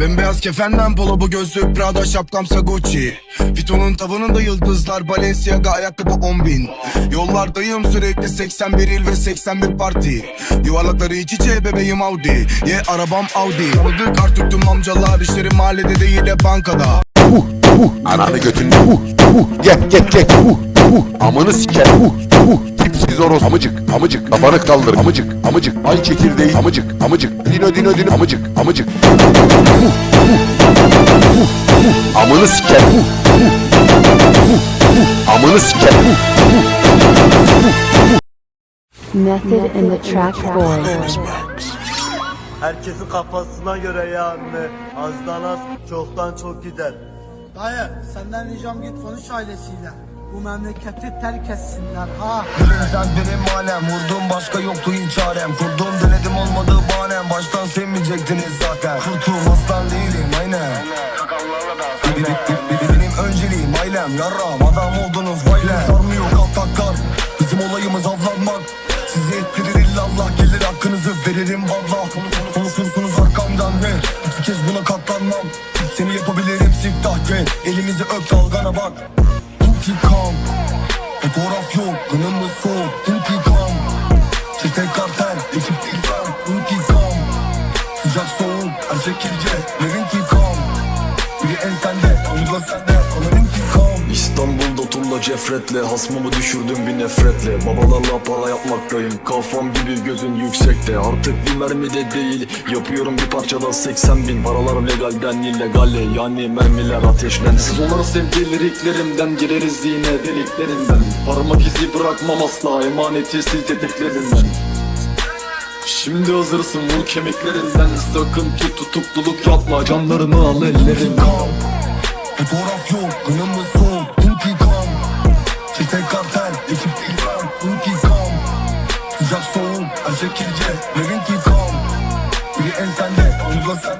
Beyaz kefenden polo bu gözlük Prada şapkamsa Gucci. Vito'nun tavanında yıldızlar Balenciaga ayakkabı 10 bin. Yollardayım sürekli 81 il ve 81 parti. Yuvarlakları iç içe bebeğim Audi. Ye arabam Audi. Tanıdık artık tüm amcalar işleri mahallede değil de bankada. Huh, huh, ananı götünü huh, huh, gel gel gel. Huh, huh, amını siker. Huh, huh, tipsiz oros amıcık amıcık. Kafanı kaldır amıcık amıcık. Ay çekirdeği. Amıcık amıcık. Dino dino dino. Amıcık amıcık. Amını siker. Amını siker. Method in the track boy. Herkesin kafasına göre yani. Azdan az çoktan çok gider. Dayı senden ricam git konuş ailesiyle. Bu memleketi terk etsinler ha. Sen benim alem Vurdum başka yoktu hiç çarem Kurdum denedim olmadı bahanem Baştan sevmeyecektiniz zaten. Kurtum aslan değilim aynen. Benim, önceliğim ailem Yarram. Adam oldunuz vaylem Sarmıyor kalk kalk kalk Bizim olayımız avlanmak. Sizi ettirir illallah Gelir hakkınızı veririm valla. Konuşursunuz arkamdan ve iki kez buna katlanmam. Seni yapabilirim siftah ve Elimizi öp dalgana bak İntikam. Fotoğraf yok, kanımız soğuk İntikam. Çete kartel, ekip İntikam. Sıcak soğuk, her şekilde İstanbul'da turla cefretle Hasmımı düşürdüm bir nefretle. Babalarla para yapmaktayım Kafam gibi gözün yüksekte. Artık bir mermi de değil Yapıyorum bir parçada 80 bin. Paralar legalden illegale Yani mermiler ateşlen Siz onları sevgi liriklerimden Gireriz yine deliklerinden. Parmak izi bırakmam asla Emaneti sil tetiklerinden Şimdi hazırsın vur kemiklerinden. Sakın tut tutukluluk yapma Canlarını al ellerinden. Fotoğraf yok, Çete kartel, ekip ben İntikam Sıcak soğuk, her şekilde Ver intikam Biri en sende, anla sende Alır intikam